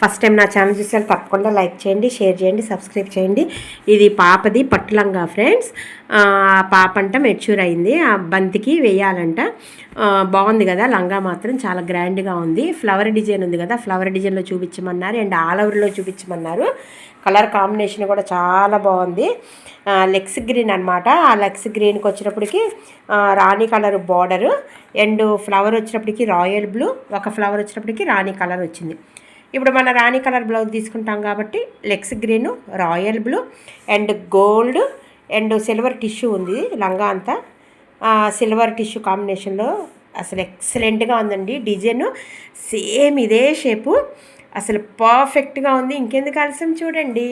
First time నా channel చూసారు తప్పకుండా లైక్ చేయండి షేర్ చేయండి సబ్స్క్రైబ్ చేయండి. ఇది పాపది పట్టులంగా ఫ్రెండ్స్. ఆ పాప అంట మెచ్యూర్ అయింది. ఆ బంతికి వేయాలంట. బాగుంది కదా లంగా మాత్రం చాలా గ్రాండ్గా ఉంది. ఫ్లవర్ డిజైన్ ఉంది కదా ఫ్లవర్ డిజైన్లో చూపించమన్నారు అండ్ ఆల్ ఓవర్లో చూపించమన్నారు. కలర్ కాంబినేషన్ కూడా చాలా బాగుంది. లెగ్స్ గ్రీన్ అనమాట ఆ లెగ్స్ గ్రీన్కి వచ్చినప్పటికి రాణి కలర్ బార్డరు అండ్ ఫ్లవర్ వచ్చినప్పటికి రాయల్ బ్లూ ఒక ఫ్లవర్ వచ్చినప్పటికి రాణి కలర్ వచ్చింది. ఇప్పుడు మన రాణి కలర్ బ్లౌజ్ తీసుకుంటాం కాబట్టి legs green royal blue and gold and silver tissue ఉంది లంగా అంతా. సిల్వర్ టిష్యూ కాంబినేషన్లో అసలు ఎక్సలెంట్గా ఉందండి డిజైన్. సేమ్ ఇదే షేపు. అసలు పర్ఫెక్ట్గా ఉంది. ఇంకెందుకు ఆలస్యం చూడండి.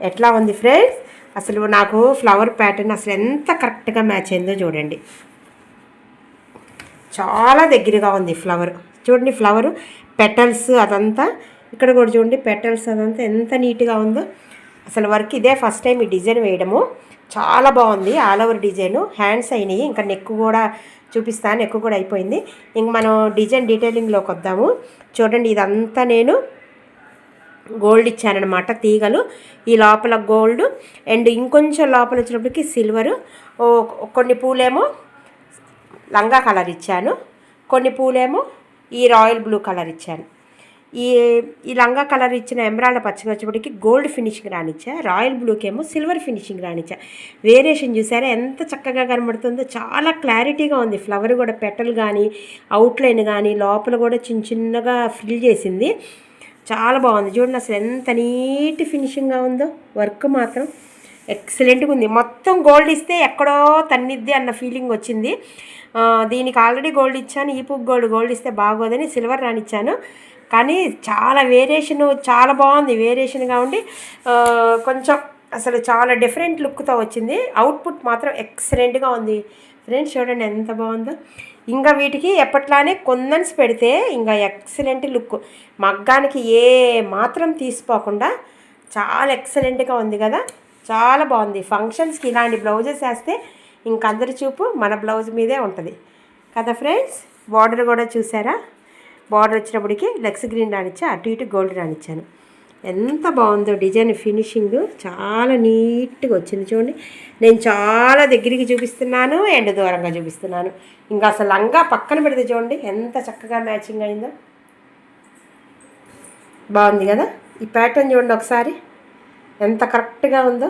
ఎట్లా ఉంది ఫ్రెండ్స్? అసలు నాకు ఫ్లవర్ ప్యాటర్న్ అసలు ఎంత కరెక్ట్గా మ్యాచ్ అయిందో చూడండి. చాలా దగ్గరగా ఉంది ఫ్లవర్. చూడండి ఫ్లవర్ పెటల్స్ అదంతా. ఇక్కడ కూడా చూడండి పెటల్స్ అదంతా ఎంత నీట్గా ఉందో. అసలు వర్క్ ఇదే ఫస్ట్ టైం ఈ డిజైన్ వేయడము. చాలా బాగుంది ఆల్ ఓవర్ డిజైన్. హ్యాండ్స్ అయినాయి ఇంకా నెక్ కూడా చూపిస్తాను నెక్ కూడా అయిపోయింది. ఇంక మనం డిజైన్ డీటెయిలింగ్లోకి వద్దాము. చూడండి ఇదంతా నేను గోల్డ్ ఇచ్చానమాట తీగలు. ఈ లోపల గోల్డ్ అండ్ ఇంకొంచెం లోపల వచ్చినప్పటికి సిల్వరు కొన్ని పూలేమో లంగా కలర్ ఇచ్చాను. కొన్ని పూలేమో ఈ రాయల్ బ్లూ కలర్ ఇచ్చాను. ఈ ఈ లంగా కలర్ ఇచ్చిన ఎమరాల్డ్ పచ్చగా వచ్చేప్పటికి గోల్డ్ ఫినిషింగ్ రానిచ్చా రాయల్ బ్లూకేమో సిల్వర్ ఫినిషింగ్ రానిచ్చా వేరియేషన్ చూసారా? ఎంత చక్కగా కనబడుతుందో చాలా క్లారిటీగా ఉంది. ఫ్లవర్ కూడా పెటల్ కానీ అవుట్లైన్ కానీ లోపల కూడా చిన్న చిన్నగా ఫిల్ చేసింది. చాలా బాగుంది. చూడండి అసలు ఎంత నీట్ ఫినిషింగ్గా ఉందో. వర్క్ మాత్రం ఎక్సలెంట్గా ఉంది. మొత్తం గోల్డ్ ఇస్తే ఎక్కడో తన్నిద్ది అన్న ఫీలింగ్ వచ్చింది. దీనికి ఆల్రెడీ గోల్డ్ ఇచ్చాను. ఈ పుక్ గోల్డ్ గోల్డ్ ఇస్తే బాగోదని సిల్వర్ రానిచ్చాను కానీ చాలా వేరియేషన్ చాలా బాగుంది. వేరియేషన్గా ఉండి కొంచెం అసలు చాలా డిఫరెంట్ లుక్తో వచ్చింది. అవుట్పుట్ మాత్రం ఎక్సలెంట్గా ఉంది. ఫ్రెండ్స్ చూడండి ఎంత బాగుందో. ఇంకా వీటికి ఎప్పట్లానే కొందన్స్ పెడితే ఇంకా ఎక్సలెంట్ లుక్ మగ్గానికి ఏ మాత్రం తీసిపోకుండా చాలా ఎక్సలెంట్గా ఉంది కదా. చాలా బాగుంది. ఫంక్షన్స్కి ఇలాంటి బ్లౌజెస్ వేస్తే ఇంక అందరి చూపు మన బ్లౌజ్ మీదే ఉంటుంది. కదా ఫ్రెండ్స్? బార్డర్ కూడా చూసారా? బార్డర్ వచ్చినప్పటికి లెగ్స్ గ్రీన్ రానిచ్చా అటు ఇటు గోల్డ్ రానిచ్చాను ఎంత బాగుందో డిజైన్ ఫినిషింగ్. చాలా నీట్గా వచ్చింది చూడండి. నేను చాలా దగ్గరికి చూపిస్తున్నాను ఎండ్ దూరంగా చూపిస్తున్నాను. ఇంకా అసలు లంగా పక్కన పెడితే చూడండి ఎంత చక్కగా మ్యాచింగ్ అయిందో. బాగుంది కదా? ఈ ప్యాటర్న్ చూడండి ఒకసారి. ఎంత కరెక్ట్గా ఉందో.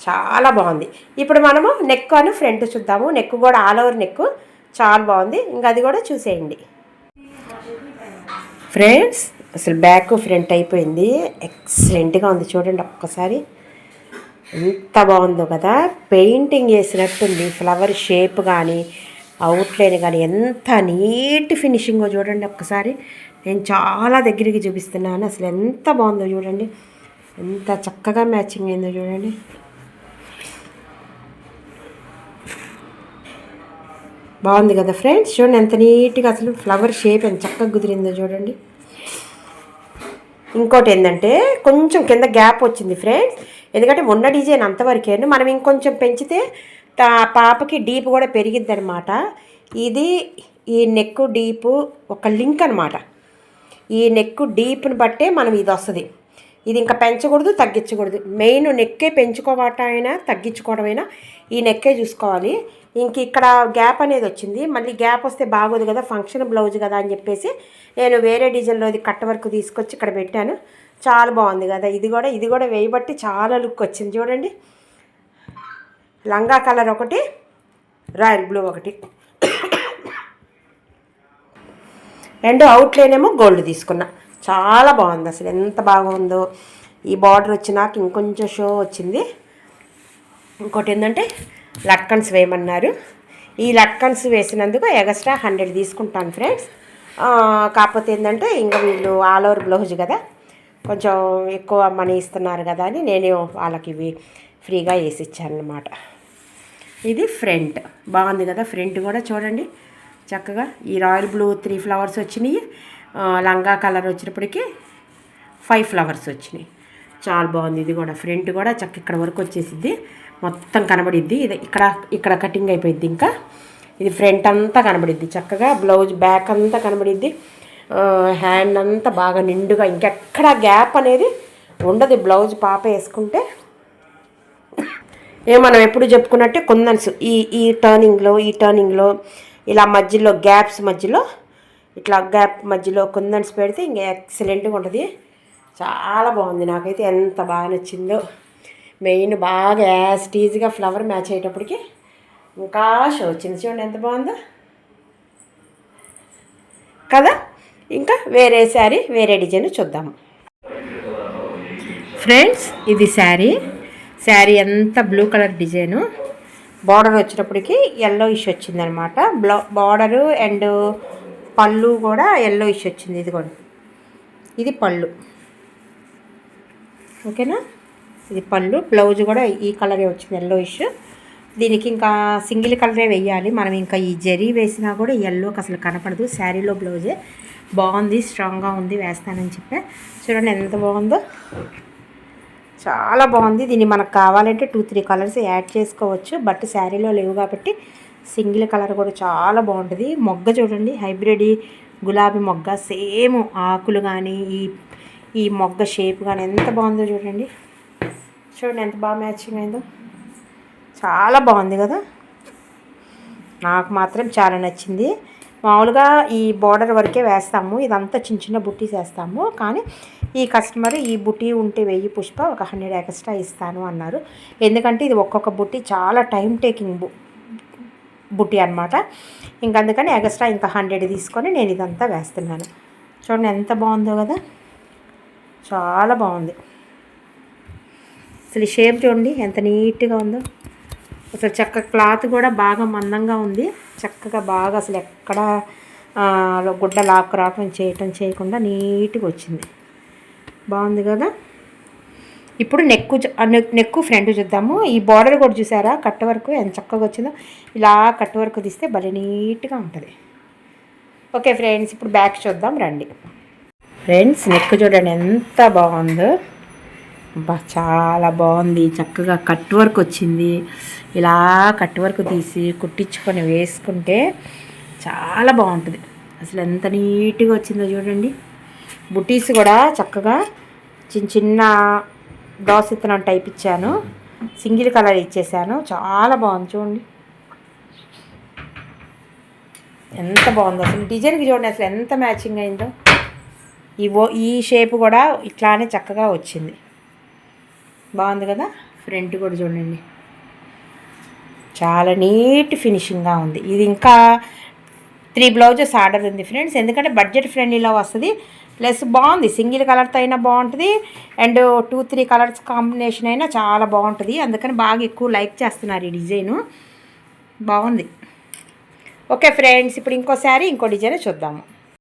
చాలా బాగుంది. ఇప్పుడు మనము నెక్ అని ఫ్రంట్ చూద్దాము. నెక్ కూడా ఆల్ ఓవర్ నెక్ చాలా బాగుంది. ఇంకా అది కూడా చూసేయండి. ఫ్రెండ్స్ అసలు బ్యాక్ ఫ్రంట్ అయిపోయింది. ఎక్సలెంట్గా ఉంది చూడండి ఒక్కసారి. ఎంత బాగుందో కదా. పెయింటింగ్ వేసినట్టుంది ఫ్లవర్ షేప్ కానీ అవుట్లైన్ కానీ ఎంత నీట్ ఫినిషింగో చూడండి ఒక్కసారి. నేను చాలా దగ్గరికి చూపిస్తున్నాను. అసలు ఎంత బాగుందో చూడండి. ఎంత చక్కగా మ్యాచింగ్ అయిందో చూడండి. బాగుంది కదా ఫ్రెండ్స్? చూడండి ఎంత నీట్గా అసలు ఫ్లవర్ షేప్ ఎంత చక్కగా కుదిరిందో చూడండి. ఇంకోటి ఏంటంటే కొంచెం కింద గ్యాప్ వచ్చింది ఫ్రెండ్స్. ఎందుకంటే ఉన్న డిజైన్ అంతవరకే మనం ఇంకొంచెం పెంచితే పాపకి డీప్ కూడా పెరిగిద్ది అనమాట ఇది ఈ నెక్ డీపు ఒక లింక్ అనమాట ఈ నెక్ డీప్ని బట్టే మనం ఇది వస్తుంది. ఇది ఇంకా పెంచకూడదు తగ్గించకూడదు. మెయిన్ నెక్కే పెంచుకోవటమైనా తగ్గించుకోవడమైనా ఈ నెక్కే చూసుకోవాలి. ఇంక ఇక్కడ గ్యాప్ అనేది వచ్చింది. మళ్ళీ గ్యాప్ వస్తే బాగోదు కదా ఫంక్షన్ బ్లౌజ్ కదా అని చెప్పేసి నేను వేరే డిజైన్లో ఇది కట్ వర్క్ తీసుకొచ్చి ఇక్కడ పెట్టాను. చాలా బాగుంది కదా ఇది కూడా ఇది కూడా వేయబట్టి చాలా లుక్ వచ్చింది చూడండి. లంగా కలర్ ఒకటి రాయల్ బ్లూ ఒకటి. రెండు అవుట్లైన్ ఏమో గోల్డ్ తీసుకున్నా. చాలా బాగుంది అసలు. ఎంత బాగుందో. ఈ బార్డర్ వచ్చినాక ఇంకొంచెం షో వచ్చింది. ఇంకోటి ఏంటంటే లట్కన్స్ వేయమన్నారు. ఈ లట్కన్స్ వేసినందుకు ఎగస్ట్రా హండ్రెడ్ తీసుకుంటాను ఫ్రెండ్స్. కాకపోతే ఏంటంటే ఇంకా వీళ్ళు ఆల్ ఓవర్ బ్లౌజ్ కదా. కొంచెం ఎక్కువ మనీ ఇస్తున్నారు కదా అని నేను వాళ్ళకి ఇవి ఫ్రీగా వేసి ఇచ్చాను అనమాట ఇది ఫ్రంట్. బాగుంది కదా ఫ్రంట్ కూడా చూడండి. చక్కగా ఈ రాయల్ బ్లూ త్రీ ఫ్లవర్స్ వచ్చినాయి. లంగా కలర్ వచ్చినప్పటికీ ఫైవ్ ఫ్లవర్స్ వచ్చినాయి. చాలా బాగుంది. ఇది కూడా ఫ్రంట్ కూడా చక్క ఇక్కడ వరకు వచ్చేసిద్ది. మొత్తం కనబడిద్ది. ఇది ఇక్కడ ఇక్కడ కటింగ్ అయిపోయింది ఇంకా. ఇది ఫ్రంట్ అంతా కనబడిద్ది. చక్కగా బ్లౌజ్ బ్యాక్ అంతా కనబడిద్ది. హ్యాండ్ అంతా బాగా నిండుగా. ఇంకెక్కడ గ్యాప్ అనేది ఉండదు. బ్లౌజ్ పాప వేసుకుంటే ఏ మనం ఎప్పుడు చెప్పుకున్నట్టే కుందన్స్ ఈ ఈ టర్నింగ్లో ఈ టర్నింగ్లో ఇలా మధ్యలో గ్యాప్స్ మధ్యలో ఇట్లా గ్యాప్ మధ్యలో కుందన్స్ పెడితే ఇంకా ఎక్సలెంట్గా ఉంటుంది. చాలా బాగుంది. నాకైతే ఎంత బాగా నచ్చిందో. మెయిన్ బాగా యాస్టీజ్గా ఫ్లవర్ మ్యాచ్ అయ్యేటప్పటికి ఇంకా షో వచ్చింది. చూడండి ఎంత బాగుందో. కదా? ఇంకా వేరే శారీ వేరే డిజైన్ చూద్దాము ఫ్రెండ్స్ ఇది శారీ. శారీ ఎంత బ్లూ కలర్ డిజైను. బార్డర్ వచ్చినప్పటికీ ఎల్లో ఇష్ వచ్చిందనమాట. బ్లౌ బార్డరు అండ్ పళ్ళు కూడా ఎల్లో ఇష్ వచ్చింది ఇది కూడా ఇది పళ్ళు. ఓకేనా? ఇది పళ్ళు. బ్లౌజ్ కూడా ఈ కలరే వచ్చింది ఎల్లో ఇష్ దీనికి ఇంకా సింగిల్ కలరే వేయాలి. మనం ఇంకా ఈ జరీ వేసినా కూడా ఎల్లోకి అసలు కనపడదు. శారీలో బ్లౌజే బాగుంది స్ట్రాంగ్గా ఉంది వేస్తానని చెప్పే. చూడండి ఎంత బాగుందో. చాలా బాగుంది. దీన్ని మనకు కావాలంటే టూ త్రీ కలర్స్ యాడ్ చేసుకోవచ్చు. బట్ శారీలో లేవు కాబట్టి సింగిల్ కలర్ కూడా చాలా బాగుంటుంది. మొగ్గ చూడండి హైబ్రిడ్ గులాబీ మొగ్గ. సేమ్ ఆకులు కానీ ఈ ఈ మొగ్గ షేప్ కానీ ఎంత బాగుందో చూడండి. చూడండి ఎంత బాగా మ్యాచింగ్ అయిందో. చాలా బాగుంది కదా. నాకు మాత్రం చాలా నచ్చింది. మామూలుగా ఈ బార్డర్ వరకే వేస్తాము. ఇదంతా చిన్న చిన్న బుట్టీస్ వేస్తాము. కానీ ఈ కస్టమర్ ఈ బుట్టి ఉంటే వెయ్యి పుష్ప ఒక హండ్రెడ్ ఎక్స్ట్రా ఇస్తాను అన్నారు. ఎందుకంటే ఇది ఒక్కొక్క బుట్టి చాలా టైం టేకింగ్ బుట్టి అనమాట ఇంక అందుకని ఎక్స్ట్రా ఇంకా హండ్రెడ్ తీసుకొని నేను ఇదంతా వేస్తున్నాను. చూడండి ఎంత బాగుందో కదా. చాలా బాగుంది. అసలు ఈ షేప్ చూడండి ఎంత నీట్గా ఉందో. అసలు చక్క క్లాత్ కూడా బాగా మందంగా ఉంది. చక్కగా బాగా అసలు ఎక్కడ గుడ్డ లాక్ రావటం చేయటం చేయకుండా నీట్గా వచ్చింది. బాగుంది కదా. ఇప్పుడు నెక్కు నెక్కు ఫ్రంట్ చూద్దాము. ఈ బార్డర్ కూడా చూసారా? కట్ వర్క్ ఎంత చక్కగా వచ్చిందో. ఇలా కట్ వర్క్ తీస్తే భలే నీట్గా ఉంటుంది. ఓకే ఫ్రెండ్స్ ఇప్పుడు బ్యాక్ చూద్దాం రండి. ఫ్రెండ్స్ నెక్ చూడండి ఎంత బాగుందో. బా చాలా బాగుంది. చక్కగా కట్ వర్క్ వచ్చింది. ఇలా కట్ వర్క్ తీసి కుట్టించుకొని వేసుకుంటే చాలా బాగుంటుంది. అసలు ఎంత నీట్గా వచ్చిందో చూడండి. బుటీస్ కూడా చక్కగా చిన్న చిన్న దోసెత్తనం టైప్ ఇచ్చాను. సింగిల్ కలర్ ఇచ్చేసాను. చాలా బాగుంది చూడండి. ఎంత బాగుందో అసలు డిజైన్కి చూడండి అసలు ఎంత మ్యాచింగ్ అయిందో. ఈ ఓ ఈ షేప్ కూడా ఇట్లానే చక్కగా వచ్చింది. బాగుంది కదా? ఫ్రంట్ కూడా చూడండి. చాలా నీట్ ఫినిషింగ్గా ఉంది. ఇది ఇంకా త్రీ బ్లౌజెస్ ఆర్డర్ ఉంది ఫ్రెండ్స్. ఎందుకంటే బడ్జెట్ ఫ్రెండ్లీలో వస్తుంది. ప్లస్ బాగుంది. సింగిల్ కలర్తో అయినా బాగుంటుంది. And two three colours combination అయినా చాలా బాగుంటుంది. అందుకని బాగా ఎక్కువ లైక్ చేస్తున్నారు ఈ డిజైను. బాగుంది. ఓకే ఫ్రెండ్స్ ఇప్పుడు ఇంకో శారీ ఇంకో డిజైన్ చూద్దాము.